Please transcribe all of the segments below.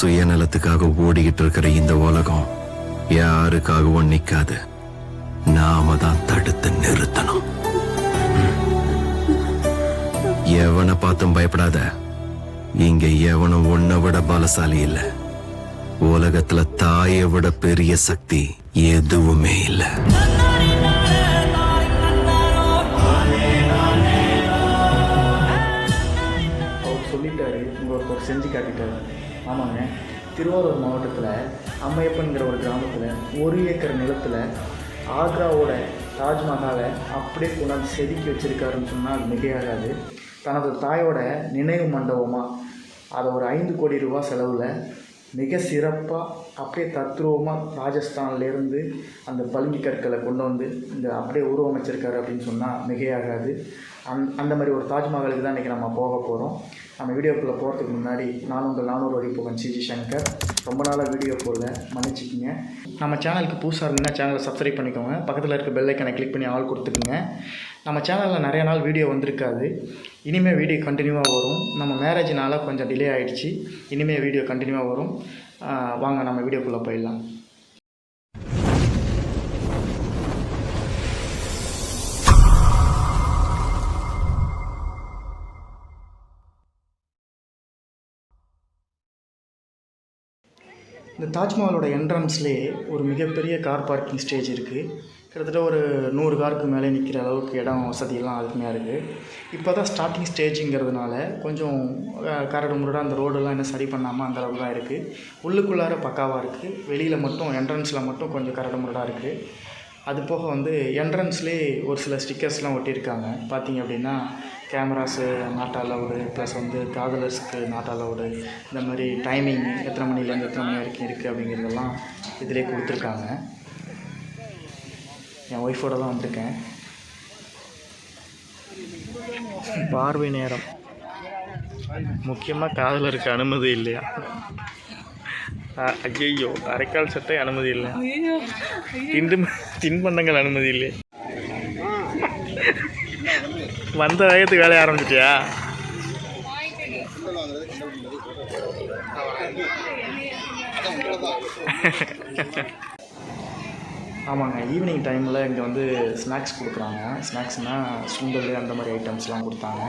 சுயநலத்துக்காக ஓடிக்கிட்டு இருக்கிற இந்த உலகம் யாருக்காகவும் நிக்காது. நாம தான் தடுத்து நிறுத்தணும். எவனை பார்த்தும் பயப்படாத. இங்க எவனும் உன்னை விட பலசாலி இல்ல. உலகத்துல தாயை விட பெரிய சக்தி எதுவுமே இல்லை. திருவாரூர் மாவட்டத்தில் அம்மையப்பன்கிற ஒரு கிராமத்தில் ஒரு ஏக்கர் நிலத்தில் ஆக்ராவோட தாஜ்மஹாலை அப்படியே கொண்டாந்து செதுக்கி வச்சுருக்காருன்னு சொன்னால் மிகையாகாது தனது தாயோட நினைவு மண்டபமாக அதை ஒரு ஐந்து கோடி ரூபா செலவில் மிக சிறப்பாக அப்படியே தத்ரூபமாக ராஜஸ்தான்லேருந்து அந்த பளிங்கு கற்களை கொண்டு வந்து இந்த அப்படியே உருவமைச்சிருக்காரு அப்படின்னு சொன்னால் மிகையாகாது அந் அந்த மாதிரி ஒரு தாஜ்மஹாலுக்கு தான் இன்றைக்கி நம்ம போக போகிறோம் நம்ம வீடியோக்குள்ளே போகிறதுக்கு முன்னாடி நான் உங்கள் நானூறு வழி போகன் சிஜி சங்கர் ரொம்ப நாளாக வீடியோ போடல மன்னிச்சிக்கிங்க. நம்ம சேனலுக்கு புதுசாக இருந்தீங்கன்னா சேனலை சப்ஸ்கிரைப் பண்ணிக்கோங்க. பக்கத்தில் இருக்க பெல் ஐக்கனை கிளிக் பண்ணி ஆள் கொடுத்துக்குங்க. நம்ம சேனலில் நிறைய நாள் வீடியோ வந்திருக்காது. இனிமேல் வீடியோ கண்டினியூவாக வரும். நம்ம மேரேஜ்னால கொஞ்சம் டிலே ஆகிடுச்சு இனிமேல் வீடியோ கண்டினியூவாக வரும். வாங்க நம்ம வீடியோக்குள்ளே போயிடலாம். இந்த தாஜ்மஹாலோட என்ட்ரன்ஸ்லேயே ஒரு மிகப்பெரிய கார் பார்க்கிங் ஸ்டேஜ் இருக்குது கிட்டத்தட்ட ஒரு நூறு காருக்கு மேலே நிற்கிற அளவுக்கு இடம் வசதியெல்லாம் அருமையாக இருக்குது இப்போ தான் ஸ்டார்டிங் ஸ்டேஜுங்கிறதுனால கொஞ்சம் கரடு முரடாக அந்த ரோடெல்லாம் இன்னும் சரி பண்ணாமல் அந்த அளவுக்கு தான் இருக்குது உள்ளுக்குள்ளார பக்காவாக இருக்குது வெளியில் மட்டும் என்ட்ரன்ஸில் மட்டும் கொஞ்சம் கரடு முரடாக இருக்குது அது போக வந்து என்ட்ரன்ஸ்லேயே ஒரு சில ஸ்டிக்கர்ஸ்லாம் ஒட்டியிருக்காங்க. பார்த்தீங்க அப்படின்னா கேமராஸு நாட் அலவுடு ப்ளஸ் வந்து காதலர்ஸ்க்கு நாட் அலவுடு இந்த மாதிரி டைமிங் எத்தனை மணிலேருந்து எத்தனை மணி வரைக்கும் இருக்குது அப்படிங்கிறதெல்லாம் இதிலே கொடுத்துருக்காங்க. என் ஒய்ஃபோட தான் வந்திருக்கேன். பார்வை நேரம். முக்கியமாக காதலருக்கு அனுமதி இல்லையா? ஐயோ அரைக்கால் சட்டை அனுமதி இல்லை. திண்டு தின்பண்டங்கள் அனுமதி இல்லை வந்த வேகத்துக்கு வேலைய ஆரம்பிச்சிட்டியா? ஆமாங்க ஈவினிங் டைமில் இங்கே வந்து ஸ்நாக்ஸ் கொடுக்குறாங்க. ஸ்நாக்ஸ்னால் சுண்டல் அந்த மாதிரி ஐட்டம்ஸ்லாம் கொடுத்தாங்க.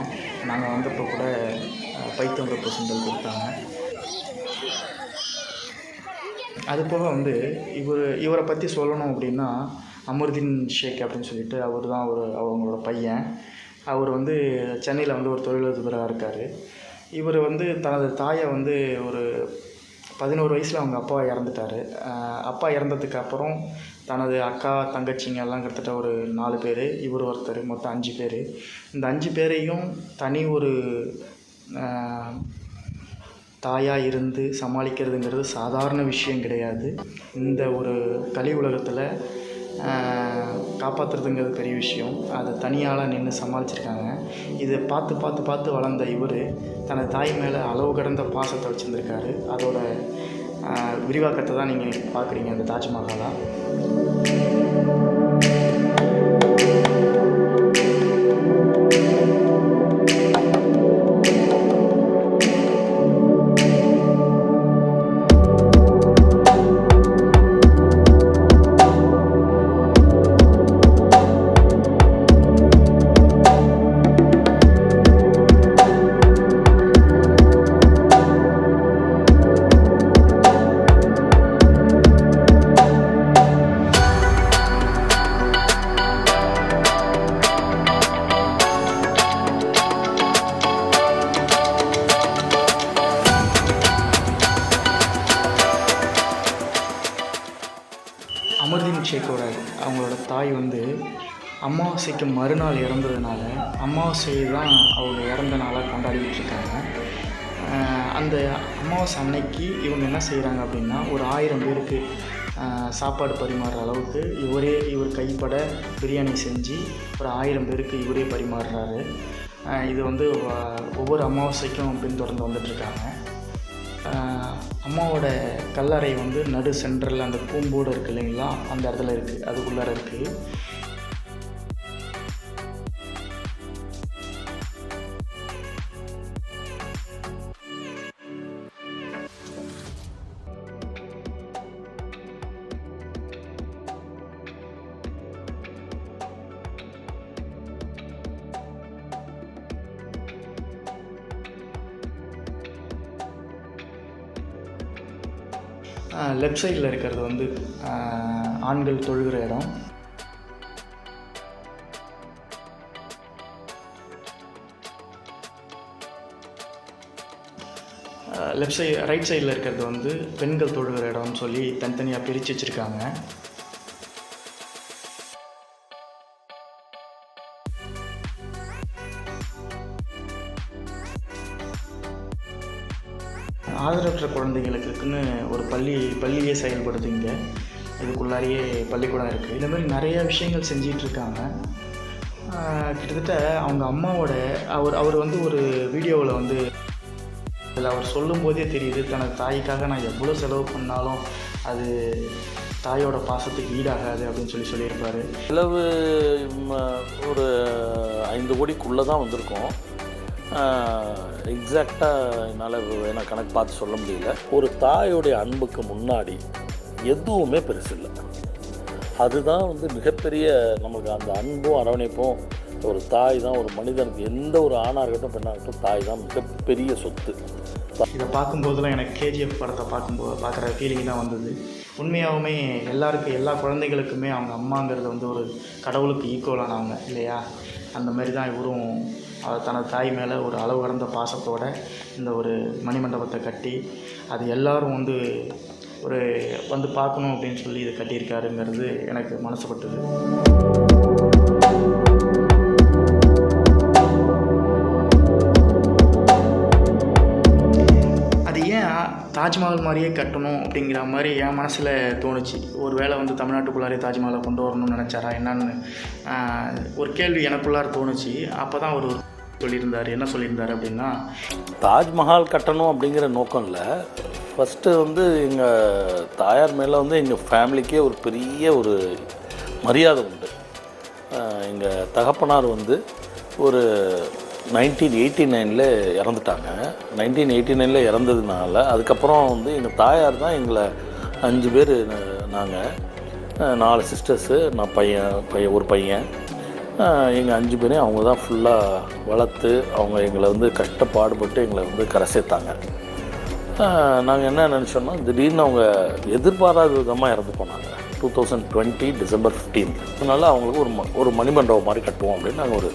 நாங்கள் வந்தப்போ கூட பைத்தம்பருப்பு சுண்டல் கொடுத்தாங்க. அது போக வந்து இவர் இவரை பற்றி சொல்லணும் அப்படின்னா அமருதீன் ஷேக் அப்படின்னு சொல்லிட்டு அவர் தான் ஒரு அவங்களோட பையன். அவர் வந்து சென்னையில் வந்து ஒரு தொழிலதிபராக இருக்கார். இவர் வந்து தனது தாயை வந்து ஒரு பதினோரு வயசில் அவங்க அப்பா இறந்துட்டார். அப்பா இறந்ததுக்கு அப்புறம் தனது அக்கா தங்கச்சிங்க எல்லாம் கிட்டத்தட்ட ஒரு நாலு பேர் இவர் ஒருத்தர் மொத்தம் அஞ்சு பேர். இந்த அஞ்சு பேரையும் தனி ஒரு தாயாக இருந்து சமாளிக்கிறதுங்கிறது சாதாரண விஷயம் கிடையாது. இந்த ஒரு கலி உலகத்தில் காப்பாற்றுறதுங்கிறது பெரிய விஷயம். அதை தனியால் நின்று சமாளிச்சிருக்காங்க. இதை பார்த்து பார்த்து பார்த்து வளர்ந்த இவர் தனது தாய் மேலே அளவு கடந்த பாசத்தை வச்சுருந்துருக்காரு. அதோட விரிவாக்கத்தை தான் நீங்கள் பார்க்குறீங்க அந்த தாஜ்மஹாலாக அவங்களோட தாய் வந்து அமாவாசைக்கு மறுநாள் இறந்ததுனால அமாவாசை தான் அவங்க இறந்த நாளாக கொண்டாடிக்கிட்டு இருக்காங்க. அந்த அமாவாசை அன்னைக்கு இவங்க என்ன செய்கிறாங்க அப்படின்னா ஒரு ஆயிரம் பேருக்கு சாப்பாடு பரிமாறுற அளவுக்கு இவரே இவர் கைப்பட பிரியாணி செஞ்சு ஒரு ஆயிரம் பேருக்கு இவரே பரிமாறுறாரு. இது வந்து ஒவ்வொரு அமாவாசைக்கும் பின்தொடர்ந்து வந்துட்டுருக்காங்க அம்மாவோட கல்லறை வந்து நடு சென்டரில் அந்த பூம்போடு இருக்கு இல்லைங்களா? அந்த இடத்துல இருக்குது அதுக்குள்ளார இருக்குது லெஃப்ட் சைடில் இருக்கிறது வந்து ஆண்கள் தொழுகிற இடம். லெஃப்ட் சைடு ரைட் சைடில் இருக்கிறது வந்து பெண்கள் தொழுகிற இடம்னு சொல்லி தனித்தனியாக பிரித்து வச்சுருக்காங்க. குழந்தைகளுக்குன்னு ஒரு பள்ளி பள்ளியே செயல்படுது இங்கே இதுக்குள்ளாரியே பள்ளிக்கூடம் இருக்குது இந்த மாதிரி நிறைய விஷயங்கள் செஞ்சிட்டு இருக்காங்க கிட்டத்தட்ட அவங்க அம்மாவோட அவர் அவர் வந்து ஒரு வீடியோவில் வந்து அதில் அவர் சொல்லும் போதே தெரியுது தனது தாய்க்காக நான் எவ்வளோ செலவு பண்ணாலும் அது தாயோட பாசத்துக்கு ஈடாகாது அப்படின்னு சொல்லி சொல்லியிருப்பார். செலவு ஒரு ஐந்து கோடிக்குள்ளே தான் வந்திருக்கோம். எக்ஸாக்டாக என்னால் நான் கணக்கு பார்த்து சொல்ல முடியல. ஒரு தாயோடைய அன்புக்கு முன்னாடி எதுவுமே பெருசு இல்லை. அதுதான் வந்து மிகப்பெரிய நமக்கு அந்த அன்பும் அரவணைப்பும். ஒரு தாய் தான் ஒரு மனிதனுக்கு எந்த ஒரு ஆணாக இருக்கட்டும் பெண்ணாக இருக்கட்டும் தாய் தான் மிகப்பெரிய சொத்து. இதை பார்க்கும்போதெல்லாம் எனக்கு கேஜிஎஃப் படத்தை பார்க்கும்போது பார்க்குற ஃபீலிங் தான் வந்தது. உண்மையாகவுமே எல்லாருக்கும் எல்லா குழந்தைகளுக்குமே அவங்க அம்மாங்கிறது வந்து ஒரு கடவுளுக்கு ஈக்குவலானவங்க இல்லையா? அந்த மாதிரி தான் இவரும் தனது தாய் மேலே ஒரு அளவு கடந்த பாசத்தோட இந்த ஒரு மணிமண்டபத்தை கட்டி அது எல்லாரும் வந்து ஒரு வந்து பார்க்கணும் அப்படின்னு சொல்லி இதை கட்டியிருக்காருங்கிறது எனக்கு மனசுப்பட்டது. அது ஏன் தாஜ்மஹால் மாதிரியே கட்டணும் அப்படிங்கிற மாதிரி என் மனசில் தோணுச்சு. ஒரு வேளை வந்து தமிழ்நாட்டுக்குள்ளாரே தாஜ்மஹாலை கொண்டு வரணும்னு நினச்சாரா என்னன்னு ஒரு கேள்வி எனக்குள்ளார தோணுச்சு. அப்போ தான் அவர் சொல்லியிருந்தார் என்ன சொல்லியிருந்தார் அப்படின்னா தாஜ்மஹால் கட்டணும் அப்படிங்கிற நோக்கம் இல்லை ஃபஸ்ட்டு வந்து எங்கள் தாயார் மேலே வந்து எங்கள் ஃபேமிலிக்கே ஒரு பெரிய ஒரு மரியாதை உண்டு. எங்கள் தகப்பனார் வந்து ஒரு நைன்டீன் எயிட்டி நைனில் இறந்துட்டாங்க. நைன்டீன் எயிட்டி நைனில் இறந்ததுனால அதுக்கப்புறம் வந்து எங்கள் தாயார் தான் எங்களை அஞ்சு பேர் நாங்கள் நாலு சிஸ்டர்ஸு நான் பையன் பையன் ஒரு பையன். எங்கள் அஞ்சு பேரையும் அவங்க தான் ஃபுல்லாக வளர்த்து அவங்க எங்களை வந்து கஷ்டப்பாடுபட்டு எங்களை வந்து கரை சேர்த்தாங்க. நாங்கள் என்ன நினச்சோன்னா திடீர்னு அவங்க எதிர்பாராத விதமாக இறந்து போனாங்க. Two thousand twenty December fifteen அதனால அவங்களுக்கு ஒரு ம ஒரு மணிமண்டபம் மாதிரி கட்டுவோம் அப்படின்னு நாங்கள் ஒரு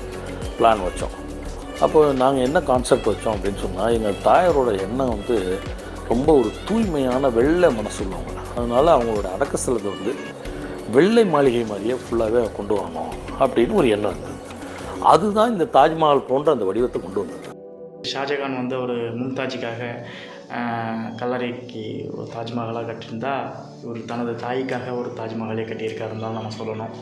பிளான் வச்சோம். அப்போ நாங்கள் என்ன கான்செப்ட் வச்சோம் அப்படின்னு சொன்னால் எங்கள் தாயாரோட எண்ணம் வந்து ரொம்ப ஒரு தூய்மையான வெள்ளை மனசு உள்ளவங்க. அதனால் அவங்களோட அடக்க செலவு வந்து வெள்ளை மாளிகை மாதிரியே ஃபுல்லாகவே கொண்டு வரணும் அப்படின்னு ஒரு எண்ணம் இருந்தது அதுதான் இந்த தாஜ்மஹால் போன்ற அந்த வடிவத்தை கொண்டு வந்தது. ஷாஜகான் வந்து ஒரு மும்தாஜிக்காக கல்லறைக்கு ஒரு தாஜ்மஹாலாக கட்டியிருந்தா இவர் தனது தாய்க்காக ஒரு தாஜ்மஹாலே கட்டியிருக்காருன்னு தான் நம்ம சொல்லணும்.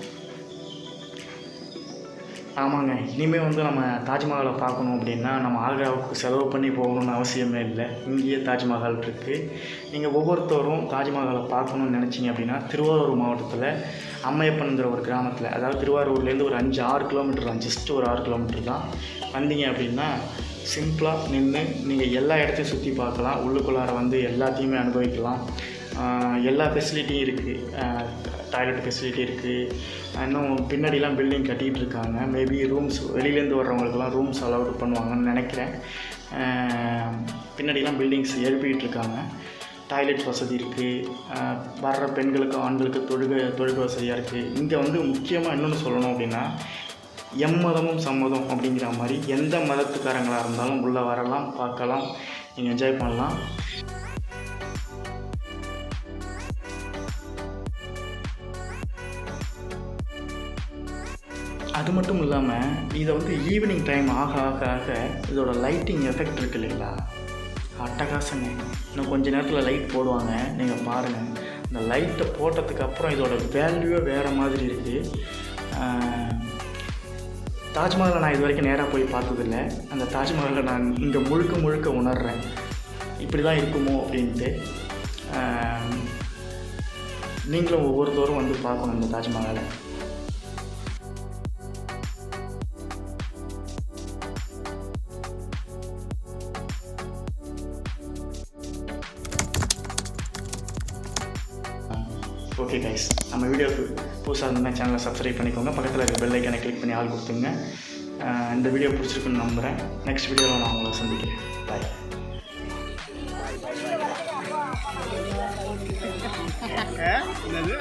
ஆமாங்க. இனிமேல் வந்து நம்ம தாஜ்மஹாலை பார்க்கணும் அப்படின்னா நம்ம ஆக்ராவுக்கு செலவு பண்ணி போகணும்னு அவசியமே இல்லை. இங்கேயே தாஜ்மஹால் இருக்குது நீங்கள் ஒவ்வொருத்தரும் தாஜ்மஹாலை பார்க்கணும்னு நினச்சிங்க அப்படின்னா திருவாரூர் மாவட்டத்தில் அம்மையப்பன்கிற ஒரு கிராமத்தில் அதாவது திருவாரூர்லேருந்து ஒரு அஞ்சு ஆறு கிலோமீட்டர் தான் ஜஸ்ட் ஒரு ஆறு கிலோமீட்டர் தான் வந்தீங்க அப்படின்னா சிம்பிளாக நின்று நீங்கள் எல்லா இடத்தையும் சுற்றி பார்க்கலாம். உள்ளுக்குள்ளார வந்து எல்லாத்தையுமே அனுபவிக்கலாம். எல்லா ஃபெசிலிட்டியும் இருக்குது டாய்லெட் ஃபெசிலிட்டி இருக்குது இன்னும் பின்னாடிலாம் பில்டிங் கட்டிகிட்டு இருக்காங்க. மேபி ரூம்ஸ் வெளியிலேருந்து வர்றவங்களுக்குலாம் ரூம்ஸ் அலௌட் பண்ணுவாங்கன்னு நினைக்கிறேன். பின்னாடிலாம் பில்டிங்ஸ் எழுப்பிக்கிட்டு இருக்காங்க. டாய்லெட் வசதி இருக்குது வர்ற பெண்களுக்கு ஆண்களுக்கு தொழுக தொழுக வசதியாக இருக்குது இங்கே வந்து முக்கியமாக இன்னொன்று சொல்லணும் அப்படின்னா எம்மதமும் சம்மதம் அப்படிங்கிற மாதிரி எந்த மதத்துக்காரங்களாக இருந்தாலும் உள்ளே வரலாம் பார்க்கலாம் நீங்கள் என்ஜாய் பண்ணலாம். அது மட்டும் இல்லாமல் இதை வந்து ஈவினிங் டைம் ஆக ஆக ஆக இதோட லைட்டிங் எஃபெக்ட் இருக்கு இல்லைங்களா? அட்டகாசங்க. இன்னும் கொஞ்ச நேரத்தில் லைட் போடுவாங்க. நீங்கள் பாருங்கள் இந்த லைட்டை போட்டதுக்கு அப்புறம் இதோட வேல்யூவே வேறு மாதிரி இருக்குது தாஜ்மஹாலை நான் இது வரைக்கும் நேராக போய் பார்த்ததில்ல. அந்த தாஜ்மஹாலை நான் இங்கே முழுக்க முழுக்க உணர்கிறேன் இப்படி தான் இருக்குமோ அப்படின்ட்டு. நீங்களும் ஒவ்வொருத்தரும் வந்து பார்க்கணும் இந்த தாஜ்மஹாலை. ஓகே கைஸ் நம்ம வீடியோக்கு புதுசாக இருந்தால் சேனலை சப்ஸ்கிரைப் பண்ணிக்கோங்க. பக்கத்தில் இருக்க பெல் ஐக்கனை கிளிக் பண்ணி ஆள் கொடுத்துங்க இந்த வீடியோ பிடிச்சிருக்குன்னு நம்புகிறேன் நெக்ஸ்ட் வீடியோவில் நான் உங்களை சந்திக்கிறேன். பாய் என்னது?